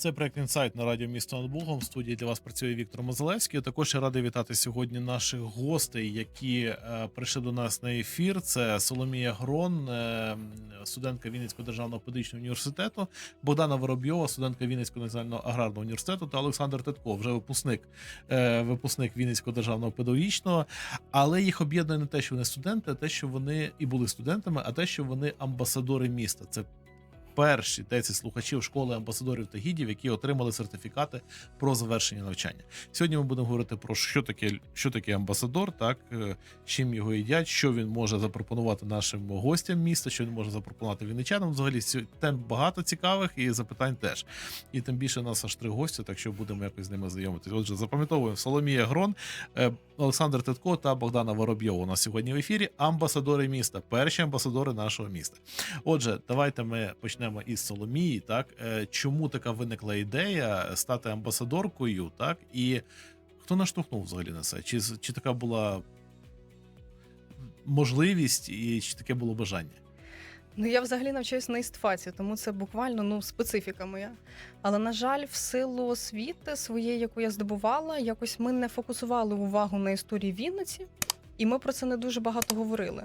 Це проект інсайт на радіо місто над Богом. В студії для вас працює Віктор Мозалевський. Також я радий вітати сьогодні наших гостей, які е, прийшли до нас на ефір. Це Соломія Грон, е, студентка Вінницького державного педагогічного університету, Богдана Воробйова, студентка Вінницького національного аграрного університету та Олександр Титко, вже випускник, е, випускник Вінницького державного педагогічного. Але їх об'єднує не те, що вони студенти, а те, що вони і були студентами, а те, що вони амбасадори міста. Це перші 10 слухачів школи амбасадорів та гідів, які отримали сертифікати про завершення навчання. Сьогодні ми будемо говорити про що таке, що таке амбасадор, так е, чим його їдять, що він може запропонувати нашим гостям міста, що він може запропонувати вінничанам. Взагалі тем багато цікавих і запитань теж. І тим більше нас аж три гості, так що будемо якось з ними знайомитися. Отже, запам'ятовуємо Соломія Грон, е, Олександр Титко та Богдана Воробйова у нас сьогодні в ефірі. Амбасадори міста, перші амбасадори нашого міста. Отже, давайте ми почнемо із Соломії. Так Е, чому така виникла ідея стати амбасадоркою? Так і хто наштовхнув взагалі на це? Чи, чи така була можливість, і чи таке було бажання? Ну, я взагалі навчаюсь на істфаці, тому це буквально ну, специфіка моя. Але, на жаль, в силу освіти своєї, яку я здобувала, якось ми не фокусували увагу на історії Вінниці, і ми про це не дуже багато говорили.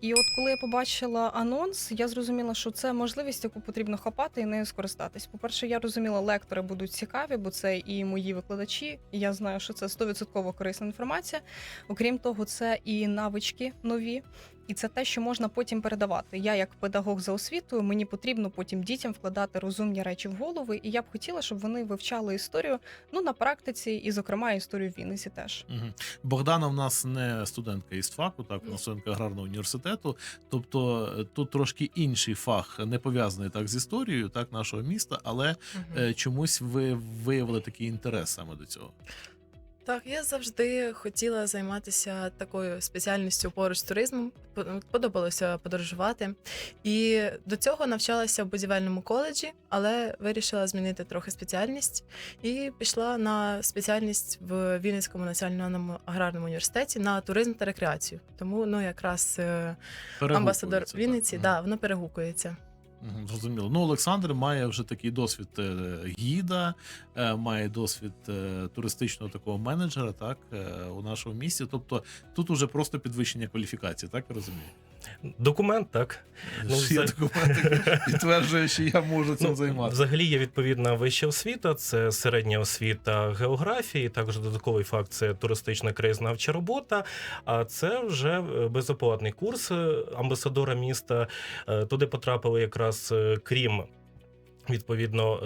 І от коли я побачила анонс, я зрозуміла, що це можливість, яку потрібно хапати і нею скористатись. По-перше, я розуміла, лектори будуть цікаві, бо це і мої викладачі, і я знаю, що це 100% корисна інформація. Окрім того, це і навички нові. І це те, що можна потім передавати. Я, як педагог за освітою, мені потрібно потім дітям вкладати розумні речі в голови. І я б хотіла, щоб вони вивчали історію ну на практиці, і, зокрема, історію в Вінниці теж. Угу. Богдана в нас не студентка із факу, так вона студентка аграрного університету. Тобто е, тут трошки інший фах, не пов'язаний так з історією, так нашого міста, але е, чомусь ви виявили такий інтерес саме до цього. Так, я завжди хотіла займатися такою спеціальністю поруч з туризмом. Подобалося подорожувати. І до цього навчалася в будівельному коледжі, але вирішила змінити трохи спеціальність і пішла на спеціальність в Вінницькому національному аграрному університеті на туризм та рекреацію. Тому ну якраз е, амбасадор Перегукується, так. Вінниці, да, воно перегукується. Зрозуміло. Ну, Олександр має вже такий досвід е, гіда, е, має досвід е, туристичного такого менеджера, так, у нашому місті. Тобто тут уже просто підвищення кваліфікації, так я розумію. Документ, так. Ну, Є взаг... документи, підтверджує, що я можу цим Ну, займатися. Взагалі є відповідна вища освіта, це середня освіта географії, також додатковий факт це туристична краєзнавча робота. А це вже е, безоплатний курс е, амбасадора міста. Е, Туди потрапили якраз крім. Відповідно,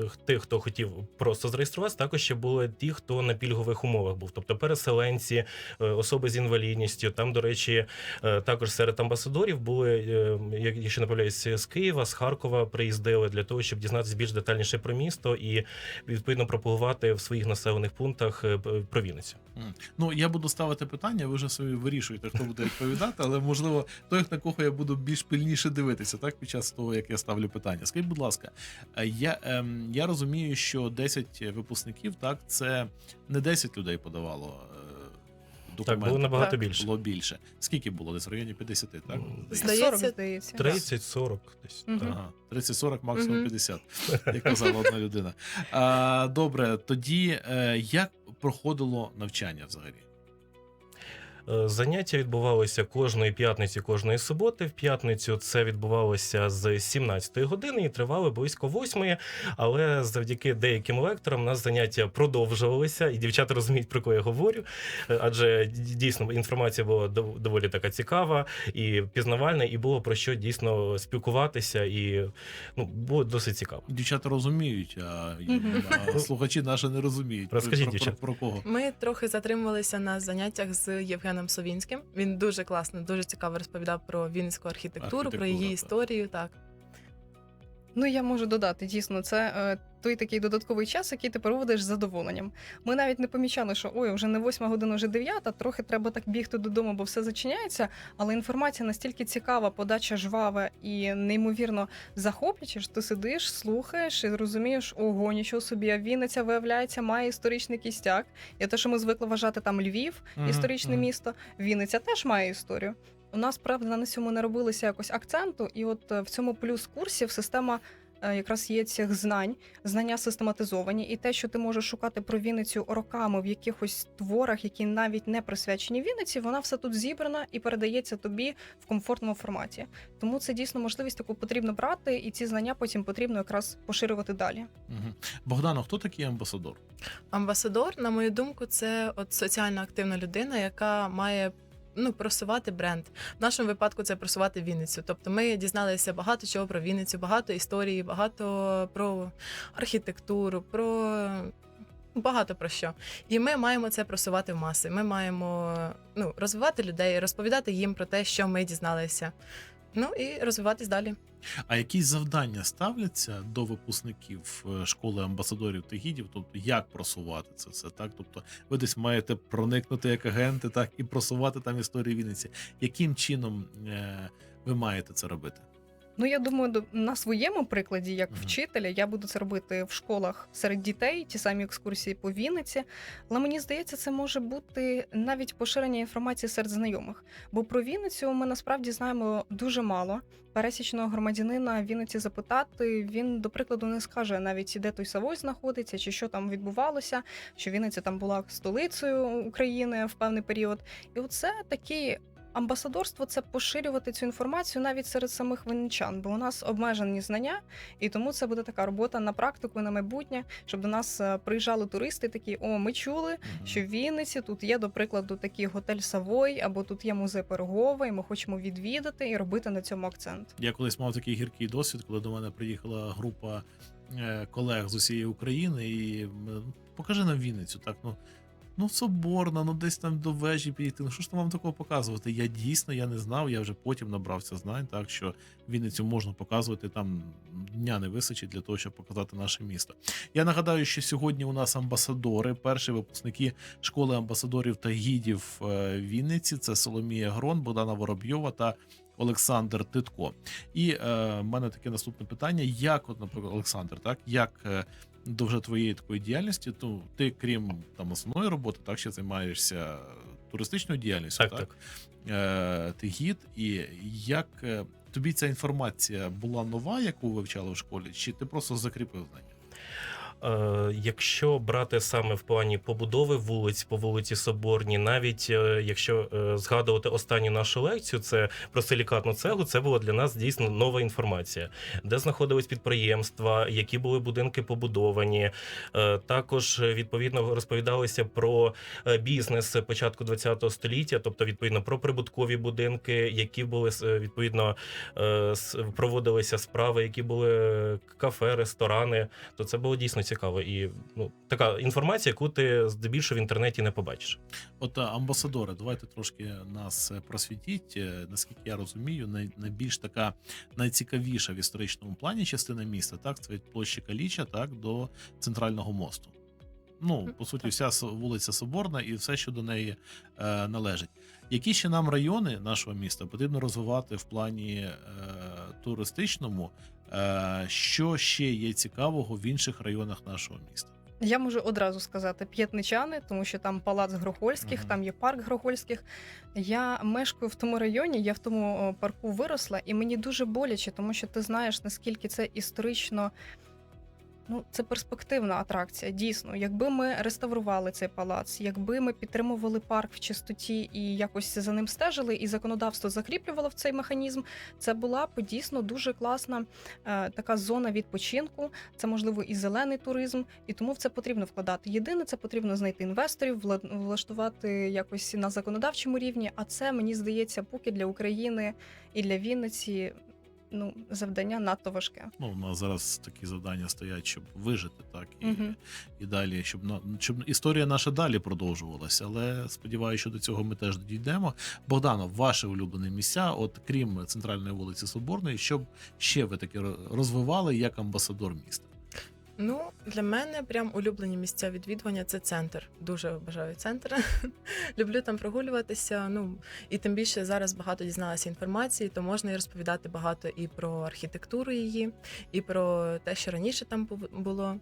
е, тих, хто хотів просто зареєструватися, також ще були ті, хто на пільгових умовах був, тобто переселенці, е, особи з інвалідністю. Там, до речі, е, також серед амбасадорів були, як- якщо не з Києва, з Харкова приїздили для того, щоб дізнатися більш детальніше про місто і відповідно пропагувати в своїх населених пунктах про Вінницю. Ну, я буду ставити питання, ви вже собі вирішуєте, хто буде відповідати, але можливо, той, на кого я буду більш пильніше дивитися, так під час того, як я ставлю питання. Скажіть, будь ласка, е, я, ем, я розумію, що 10 випускників, так, це не 10 людей подавало. е, Так, було набагато Так. більше. Було більше. Скільки було? Десь в районі 50, так? М, Здається. Здається, 40, здається. 30-40 десь. Ага, 30-40, максимум Мгм. 50, як казала одна людина. А, добре, тоді е, як проходило навчання взагалі? Е, Заняття відбувалися кожної п'ятниці, кожної суботи. В п'ятницю це відбувалося з 17 години і тривали близько 8 Але завдяки деяким лекторам у нас заняття продовжувалися, і дівчата розуміють, про кого я говорю. Е, Адже дійсно інформація була доволі така цікава і пізнавальна, і було про що дійсно спілкуватися, і ну було досить цікаво. Дівчата розуміють, а, а слухачі наші не розуміють. Розкажіть, про, про, дівчат. про кого? Ми трохи затримувалися на заняттях з Євгеном Совінським. Він дуже класно, дуже цікаво розповідав про вінницьку архітектуру, про її так. історію. Так. Ну, я можу додати, дійсно, це е, той такий додатковий час, який ти проводиш з задоволенням. Ми навіть не помічали, що ой, вже не восьма година, вже дев'ята, трохи треба так бігти додому, бо все зачиняється. Але інформація настільки цікава, подача жвава і неймовірно захоплююча, що ти сидиш, слухаєш і розумієш, ого, нічого собі, а Вінниця, виявляється, має історичний кістяк. І те, що ми звикли вважати там Львів, історичне мгм. місто, Вінниця теж має історію. У нас, правда, на цьому не робилося якось акценту, і от е, в цьому плюс курсів система е, якраз є цих знань, знання систематизовані, і те, що ти можеш шукати про Вінницю роками в якихось творах, які навіть не присвячені Вінниці, вона все тут зібрана і передається тобі в комфортному форматі. Тому це дійсно можливість, яку потрібно брати, і ці знання потім потрібно якраз поширювати далі. Мгм. Богдано, хто такий амбасадор? Амбасадор, на мою думку, це от соціально активна людина, яка має. Ну, просувати бренд. В нашому випадку це просувати Вінницю. Тобто ми дізналися багато чого про Вінницю, багато історії, багато про архітектуру, про багато про що. І ми маємо це просувати в маси. Ми маємо ну, розвивати людей, розповідати їм про те, що ми дізналися. Ну і розвиватись далі. А якісь завдання ставляться до випускників е, школи амбасадорів та гідів? Тобто, як просувати це все? Так, тобто, ви десь маєте проникнути як агенти, так і просувати там історії Вінниці. Яким чином е, ви маєте це робити? Ну, я думаю, на своєму прикладі, як вчителя, я буду це робити в школах серед дітей, ті самі екскурсії по Вінниці. Але мені здається, це може бути навіть поширення інформації серед знайомих. Бо про Вінницю ми насправді знаємо дуже мало. Пересічного громадянина Вінниці запитати, він, до прикладу, не скаже навіть де той Савой знаходиться, чи що там відбувалося, що Вінниця там була столицею України в певний період. І оце такі Амбасадорство це поширювати цю інформацію навіть серед самих винничан, бо у нас обмежені знання, і тому це буде така робота на практику, на майбутнє, щоб до нас е, приїжджали туристи. Такі о, ми чули, що в Вінниці тут є, до прикладу, такий готель Савой, або тут є музей Пирогова, і ми хочемо відвідати і робити на цьому акцент. Я колись мав такий гіркий досвід, коли до мене приїхала група е, колег з усієї України, і покажи нам Вінницю. Так, ну, ну соборна, ну десь там до вежі підійти. Ну що ж там вам такого показувати? Я дійсно я не знав, я вже потім набрався знань, так що Вінницю можна показувати, там дня не вистачить для того, щоб показати наше місто. Я нагадаю, що сьогодні у нас амбасадори, перші випускники школи амбасадорів та гідів е, Вінниці. Це Соломія Грон, Богдана Воробйова та Олександр Титко. І е, в мене таке наступне питання: як, от, наприклад, Олександр, так як е, до вже твоєї такої діяльності, то ти, крім там основної роботи, так ще займаєшся туристичною діяльністю, Так, так. Е, ти гід, і як е, тобі ця інформація була нова, яку вивчали в школі, чи ти просто закріпив знання? Е, Якщо брати саме в плані побудови вулиць по вулиці Соборній, навіть е, якщо е, згадувати останню нашу лекцію, це про силікатну цеглу, це була для нас дійсно нова інформація, де знаходились підприємства, які були будинки побудовані. Також відповідно розповідалося про бізнес початку ХХ століття, тобто відповідно про прибуткові будинки, які були відповідно проводилися справи, які були кафе, ресторани то це було дійсно цікаво. І ну така інформація, яку ти здебільшого в інтернеті не побачиш. От амбасадори, давайте трошки нас е, просвітіть. Е, Наскільки я розумію, най, найбільш така найцікавіша в історичному плані частина міста, так, це від площі Каліча, так, до центрального мосту. Ну, по суті, вся вулиця Соборна і все, що до неї е, належить. Які ще нам райони нашого міста потрібно розвивати в плані е, туристичному? Е, що ще є цікавого в інших районах нашого міста? Я можу одразу сказати п'ятничани, тому що там палац Грохольських, Мгм. там є парк Грохольських. Я мешкаю в тому районі, я в тому парку виросла, і мені дуже боляче, тому що ти знаєш, наскільки це історично. Ну, це перспективна атракція. Дійсно, якби ми реставрували цей палац, якби ми підтримували парк в чистоті і якось за ним стежили, і законодавство закріплювало в цей механізм, це була б дійсно дуже класна е, така зона відпочинку. Це можливо і зелений туризм, і тому в це потрібно вкладати. Єдине, це потрібно знайти інвесторів, вла- влаштувати якось на законодавчому рівні. А це мені здається, поки для України і для Вінниці ну завдання надто важке. Ну, у нас зараз такі завдання стоять, щоб вижити, так і, угу. і далі, щоб на щоб історія наша далі продовжувалася. Але сподіваюся, що до цього ми теж дійдемо. Богдано, ваше улюблене місця, от крім центральної вулиці Соборної, щоб ще ви таки ро- розвивали як амбасадор міста. Ну, для мене прям улюблені місця відвідування це центр. Дуже бажаю центр. Люблю там прогулюватися. Ну і тим більше зараз багато дізналася інформації, то можна і розповідати багато і про архітектуру її, і про те, що раніше там було.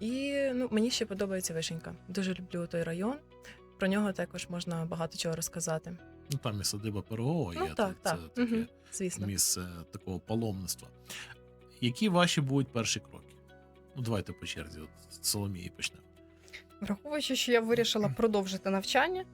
І ну, мені ще подобається вишенька. Дуже люблю той район. Про нього також можна багато чого розказати. Ну там і садиба Пирогова Ну є, так, це так. таке Мгм. Звісно. місце такого паломництва. Які ваші будуть перші кроки? Ну, давайте по черзі, от з Соломії почнемо. Враховуючи, що я вирішила продовжити навчання,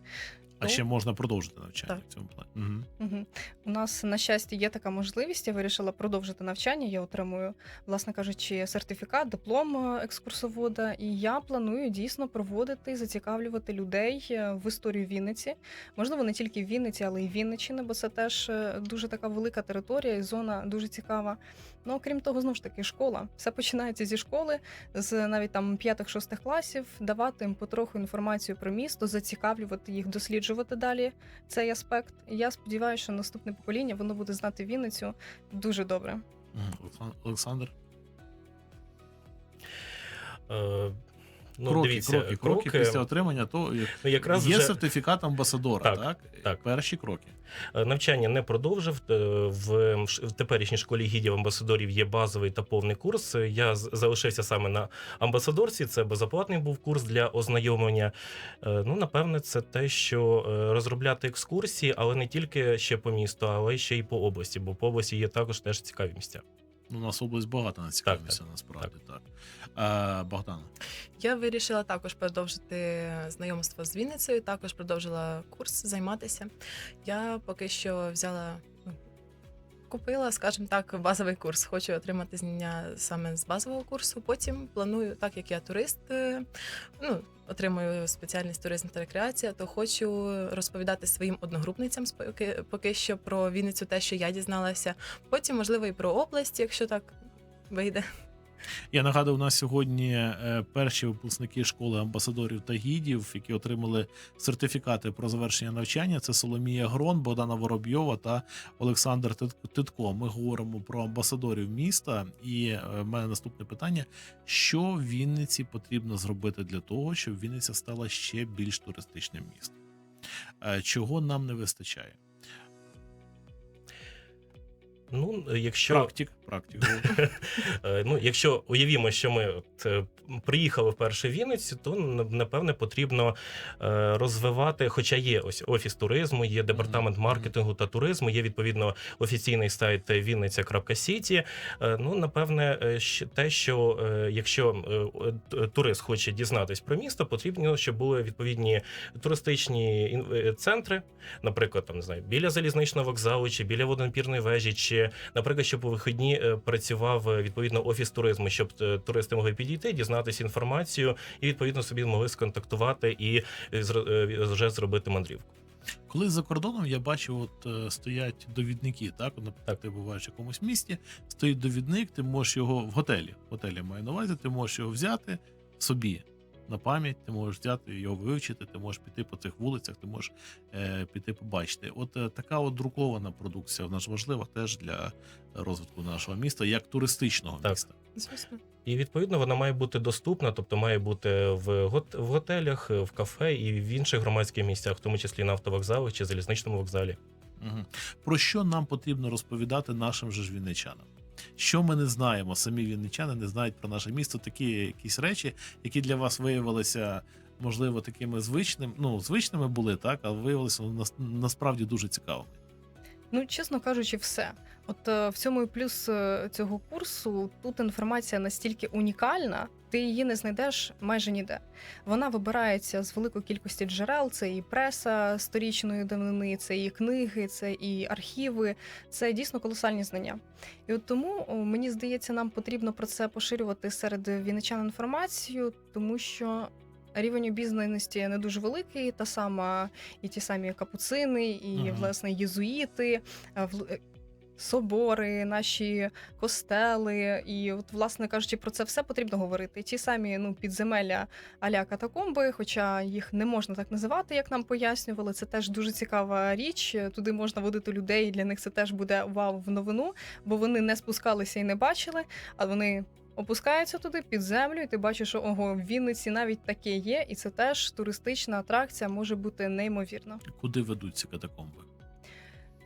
А Ну, ще можна продовжити навчання так. в цьому плані. Угу. Угу. У нас на щастя є така можливість. Я вирішила продовжити навчання. Я отримую, власне кажучи, сертифікат, диплом е, екскурсовода. І я планую дійсно проводити, зацікавлювати людей е, в історію Вінниці. Можливо, не тільки в Вінниці, але й Вінниччини, бо це теж е, дуже така велика територія і зона дуже цікава. Ну окрім того, знову ж таки, школа. Все починається зі школи, з навіть там п'ятих-шостих класів, давати їм потроху інформацію про місто, зацікавлювати їх, досліджувати далі цей аспект. І я сподіваюся, що наступне покоління воно буде знати Вінницю дуже добре. Олександр? Ну, кроки, дивіться, кроки, кроки, після отримання, то ну, якраз є вже сертифікат амбасадора, Так, так? так. Перші кроки. Е, навчання не продовжив. Е, В, в теперішній школі гідів амбасадорів є базовий та повний курс. Я залишився саме на амбасадорці. Це безоплатний був курс для ознайомлення. Е, Ну, напевне, це те, що розробляти екскурсії, але не тільки ще по місту, але ще й по області, бо по області є також теж цікаві місця. Ну, У нас область багата на цікавимося, насправді так. так. Е, Богдана. Я вирішила також продовжити знайомство з Вінницею, також продовжила курс займатися. Я поки що взяла. Купила, скажімо так, базовий курс. Хочу отримати знання саме з базового курсу. Потім планую, так як я турист, е, ну отримую спеціальність туризм та рекреація, то хочу розповідати своїм одногрупницям поки, поки що про Вінницю, те, що я дізналася. Потім, можливо, і про область, якщо так вийде. Я нагадую, у нас сьогодні е, перші випускники школи амбасадорів та гідів, які отримали сертифікати про завершення навчання. Це Соломія Грон, Богдана Воробйова та Олександр Титко. Ми говоримо про амбасадорів міста. І е, в мене наступне питання: що в Вінниці потрібно зробити для того, щоб Вінниця стала ще більш туристичним містом? Е, Чого нам не вистачає? Ну, якщо Практик, практик. Е, Ну, якщо уявімо, що ми от, е, приїхали вперше в Вінницю, то напевне потрібно е, розвивати. Хоча є ось офіс туризму, є департамент маркетингу та туризму, є відповідно офіційний сайт Вінниця.Сіті. Ну, напевне, те, що якщо турист хоче дізнатись про місто, потрібно, щоб були відповідні туристичні центри, наприклад, там не знаю, біля залізничного вокзалу, чи біля водонапірної вежі, чи наприклад, щоб у вихідні е, працював е, відповідно офіс туризму, щоб е, туристи могли підійти, дізнатися інформацію і відповідно собі могли сконтактувати і вже зробити мандрівку. Коли за кордоном я бачив, от стоять довідники, так? Наприклад, ти буваєш в якомусь місті, стоїть довідник, ти можеш його в готелі. В готелі маю на увазі, ти можеш його взяти собі на пам'ять, ти можеш взяти його вивчити, ти можеш піти по цих вулицях, ти можеш е, піти побачити. От е, така от друкована продукція вона ж важлива теж для розвитку нашого міста, як туристичного Так. міста. Звісно. І відповідно вона має бути доступна, тобто має бути в гот- в готелях, в кафе і в інших громадських місцях, в тому числі на автовокзалах чи залізничному вокзалі. Угу. Про що нам потрібно розповідати нашим же ж вінничанам? Що ми не знаємо, самі вінничани не знають про наше місто, такі якісь речі, які для вас виявилися, можливо, такими звичними, ну, звичними були, так, але виявилися нас- насправді дуже цікавими. Ну, чесно кажучи, все. От е, в цьому і плюс е, цього курсу тут інформація настільки унікальна, ти її не знайдеш майже ніде. Вона вибирається з великої кількості джерел. Це і преса сторічної давнини, це і книги, це і архіви. Це дійсно колосальні знання. І от тому мені здається, нам потрібно про це поширювати серед вінничан інформацію, тому що. Рівень обізнаності не дуже великий, та сама і ті самі капуцини, і Мгм. власне єзуїти, е, в- е, собори, наші костели. І, от, власне кажучи, про це все потрібно говорити. Ті самі ну, підземелля аля катакомби, хоча їх не можна так називати, як нам пояснювали. Це теж дуже цікава річ. Туди можна водити людей. і Для них це теж буде вау в новину, бо вони не спускалися і не бачили, а вони. Опускаються туди під землю, і ти бачиш, що ого, в Вінниці навіть таке є, і це теж туристична атракція може бути неймовірно. Куди ведуть ці катакомби?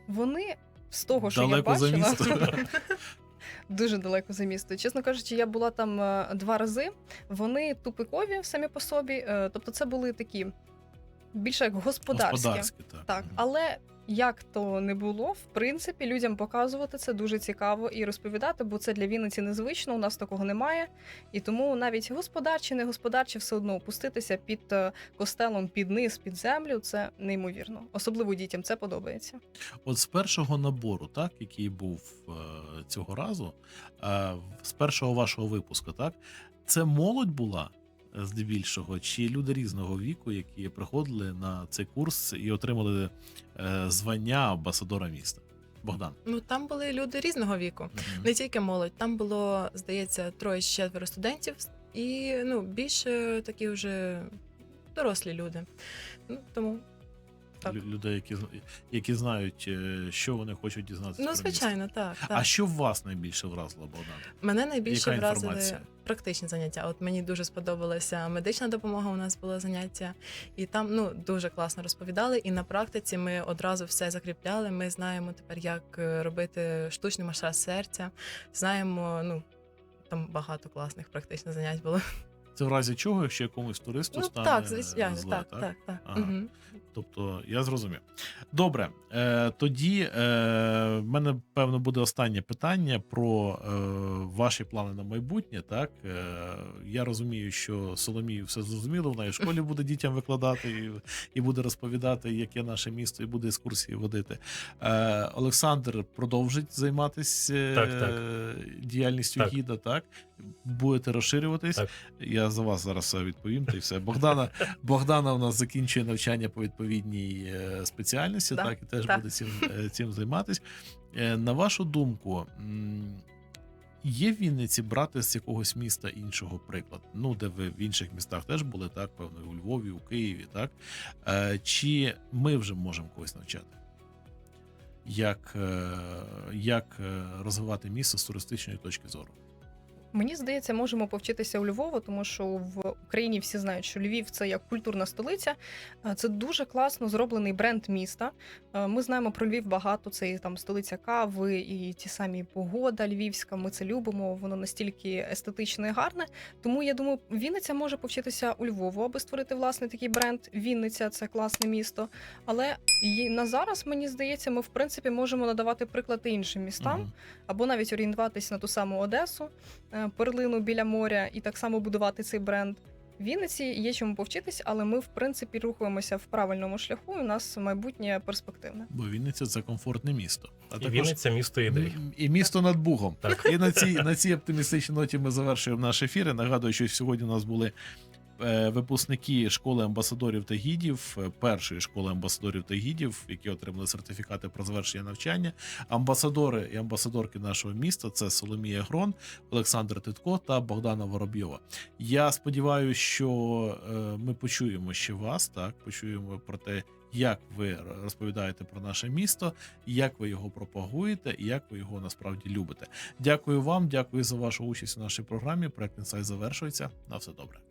Вони з того, що Далеко я за бачила, місто. дуже далеко за місто. Чесно кажучи, я була там е, два рази. Вони тупикові самі по собі. е, Тобто, це були такі більше як господарські. Господарські, так. Так, але Як то не було, в принципі, людям показувати це дуже цікаво і розповідати, бо це для Вінниці незвично, у нас такого немає. І тому навіть господарчі, не господарчі, все одно опуститися під е, костелом, під низ, під землю це неймовірно. Особливо дітям це подобається. От з першого набору, так, який був е, цього разу, е, з першого вашого випуску, так, це молодь була здебільшого, чи люди різного віку, які приходили на цей курс і отримали е, звання амбасадора міста? Богдан. Ну там були люди різного віку, Мгм. не тільки молодь. Там було, здається, троє чи четверо студентів, і ну більше такі вже дорослі люди. Ну тому так. Лю- Людей, які, які знають, е, що вони хочуть дізнатися. ну про звичайно, так. так. А що вас найбільше вразило, Богдан? Мене найбільше Яка вразили інформація? практичні заняття. От мені дуже сподобалася медична допомога. У нас було заняття, і там ну дуже класно розповідали. І на практиці ми одразу все закріпляли. Ми знаємо тепер, як е, робити штучний масаж серця. Знаємо, ну там багато класних практичних занять було. Це в разі чого, якщо якомусь туристу ну стане так, звичайно, зле, так, так, так. Ага. Мгм. Тобто я зрозумів. Добре, е, тоді е, в мене певно буде останнє питання про е, ваші плани на майбутнє. Так е, я розумію, що Соломію все зрозуміло. Вона і в школі буде дітям викладати і, і буде розповідати, яке наше місто, і буде екскурсії водити. Е, Олександр продовжить займатися Так, так. діяльністю Так. гіда. Так будете розширюватись. Так. Я за вас зараз відповім. Та й все. Богдана Богдана у нас закінчує навчання по відповідній е, спеціальності, Да, так і теж так. буде цим, е, цим займатись. Е, На вашу думку, є в Вінниці брати з якогось міста іншого приклад? Ну, де ви в інших містах теж були, так, певно, у Львові, у Києві, так? Чи ми вже можемо когось навчати? Як, як розвивати місто з туристичної точки зору? Мені здається, можемо повчитися у Львова, тому що в Україні всі знають, що Львів це як культурна столиця. Це дуже класно зроблений бренд міста. Ми знаємо про Львів багато. Це і там столиця кави, і ті самі погода львівська. Ми це любимо. Воно настільки естетичне і гарне. Тому я думаю, Вінниця може повчитися у Львову, аби створити власний такий бренд. Вінниця це класне місто. Але на зараз мені здається, ми в принципі можемо надавати приклад іншим містам або навіть орієнтуватись на ту саму Одесу, перлину біля моря, і так само будувати цей бренд. В Вінниці є чому повчитись, але ми в принципі рухаємося в правильному шляху. і У нас майбутнє перспективне. Бо Вінниця це комфортне місто. А І Вінниця місто ідей. І місто над Бугом. Так. І на цій, на цій оптимістичній ноті ми завершуємо наш ефір. Нагадую, що сьогодні у нас були випускники школи амбасадорів та гідів, е, першої школи амбасадорів та гідів, які отримали сертифікати про завершення навчання. Амбасадори і амбасадорки нашого міста це Соломія Грон, Олександр Титко та Богдана Воробйова. Я сподіваюся, що е, ми почуємо ще вас, так почуємо про те, як ви розповідаєте про наше місто, як ви його пропагуєте і як ви його насправді любите. Дякую вам, дякую за вашу участь у нашій програмі. Проект інсайт завершується. На все добре.